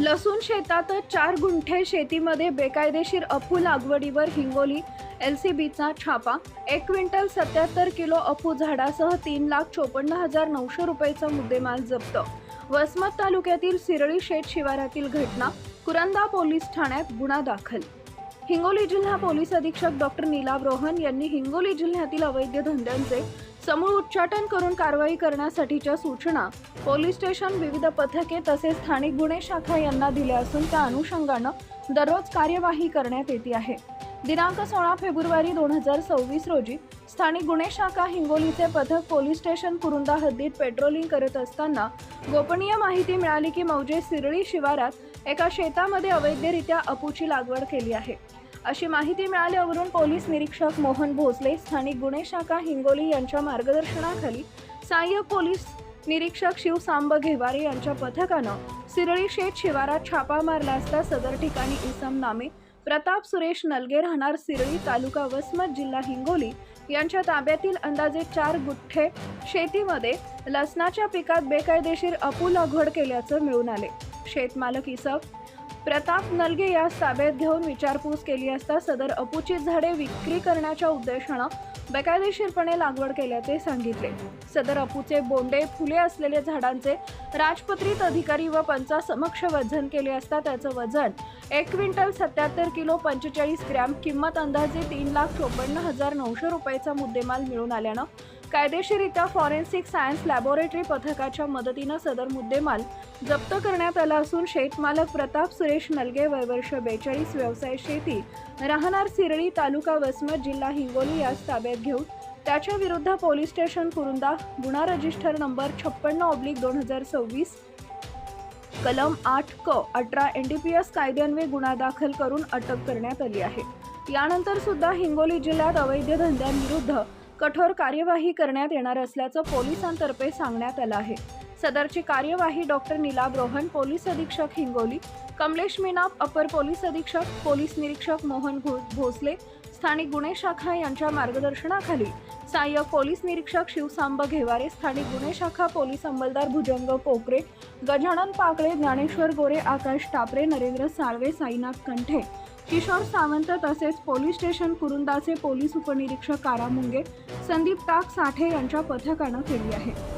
लसूण शेतातच चार गुंठे शेतीमध्ये बेकायदेशीर अफू लागवडीवर हिंगोली एल सी बीचा छापा. एक क्विंटल सत्याहत्तर किलो अफू झाडासह तीन लाख चोपन्न हजार नऊशे रुपयेचा मुद्देमाल जप्त. वसमत तालुक्यातील सिरळी शेत शिवारातील घटना. कुरंदा पोलीस ठाण्यात गुन्हा दाखल. हिंगोली जिल्हा पोलीस अधीक्षक डॉक्टर नीलाभ रोहन यांनी हिंगोली जिल्ह्यातील अवैध धंद्यांचे समूळ उच्चाटन करून कारवाई करण्यासाठीच्या सूचना पोलीस स्टेशन विविध पथके तसेच स्थानिक गुन्हे शाखा यांना दिल्या असून त्या अनुषंगानं दररोज कार्यवाही करण्यात येते आहे. दिनांक सोळा फेब्रुवारी दोन हजार सव्वीस रोजी स्थानिक गुन्हे शाखा हिंगोलीचे पथक पोलीस स्टेशन कुरुंदा हद्दीत पेट्रोलिंग करत असताना गोपनीय माहिती मिळाली की मौजे सिरळी शिवारात एका शेतामध्ये अवैधरित्या अपूची लागवड केली आहे. अशी माहिती मिळाल्यावरून पोलीस निरीक्षक मोहन भोसले स्थानिक गुन्हे शाखा हिंगोली यांच्या मार्गदर्शनाखाली सहाय्यक पोलीस निरीक्षक शिव सांब घेवारे यांच्या पथकानं सिरळी शेत शिवारात छापा मारला असता सदर ठिकाणी इसम नामे प्रताप सुरेश नलगे राहणार सिरळी तालुका वसमत जिल्हा हिंगोली यांच्या ताब्यातील अंदाजे चार गुठ्ठे शेतीमध्ये लसणाच्या पिकात बेकायदेशीर अपू लागवड केल्याचं मिळून आले. शेतमालक इसक प्रताप नलगे यास ताब्यात घेऊन विचारपूस केली असता सदर अपूची झाडे विक्री करण्याच्या उद्देशानं बेकायदेशीरपणे लागवड केल्याचे सांगितले. सदर अपूचे बोंडे फुले असलेले झाडांचे राजपत्रित अधिकारी व पंचासमक्ष वजन केले असता त्याचं वजन एक क्विंटल सत्याहत्तर किलो पंचेचाळीस ग्रॅम किंमत अंदाजे तीन लाख चोपन्न हजार नऊशे रुपयाचा मुद्देमाल मिळून आल्यानं कायदेशीरित्या फॉरेन्सिक सायन्स लॅबोरेटरी पथकाच्या मदतीनं सदर मुद्देमाल जप्त करण्यात आला असून शेतमालक प्रताप सुरेश नलगे वयवर्ष बेचाळीस व्यवसाय शेती राहणार सिरळी तालुका वसमत जिल्हा हिंगोली यास ताब्यात घेऊन त्याच्या विरुद्ध पोलीस स्टेशन कुरुंदा गुन्हा रजिस्टर नंबर छप्पन्न ऑब्लिक दोन हजार सव्वीस कलम आठ क अठरा एन डी पी एस कायद्यान्वये गुन्हा दाखल करून अटक करण्यात आली आहे. यानंतर सुद्धा हिंगोली जिल्ह्यात अवैध धंद्यांविरुद्ध कठोर कार्यवाही करण्यात येणार असल्याचं पोलिसांतर्फे सांगण्यात आलं आहे. सदरची कार्यवाही डॉक्टर निलाब रोहन पोलीस अधीक्षक हिंगोली कमलेश मीनाप अपर पोलीस अधीक्षक पोलीस निरीक्षक मोहन भोसले स्थानिक गुन्हे शाखा यांच्या मार्गदर्शनाखाली सहाय्यक पोलीस निरीक्षक शिवसांब घेवारे स्थानिक गुन्हे शाखा पोलीस अंमलदार भुजंग पोकरे गजानन पाकळे ज्ञानेश्वर गोरे आकाश टापरे नरेंद्र साळवे साईनाथ कंठे किशोर सावंत तसेच पोलीस स्टेशन कुरुंदाचे पोलीस उपनिरीक्षक कारा मुंगे संदीप टाक साठे यांच्या पथकानं केली आहे.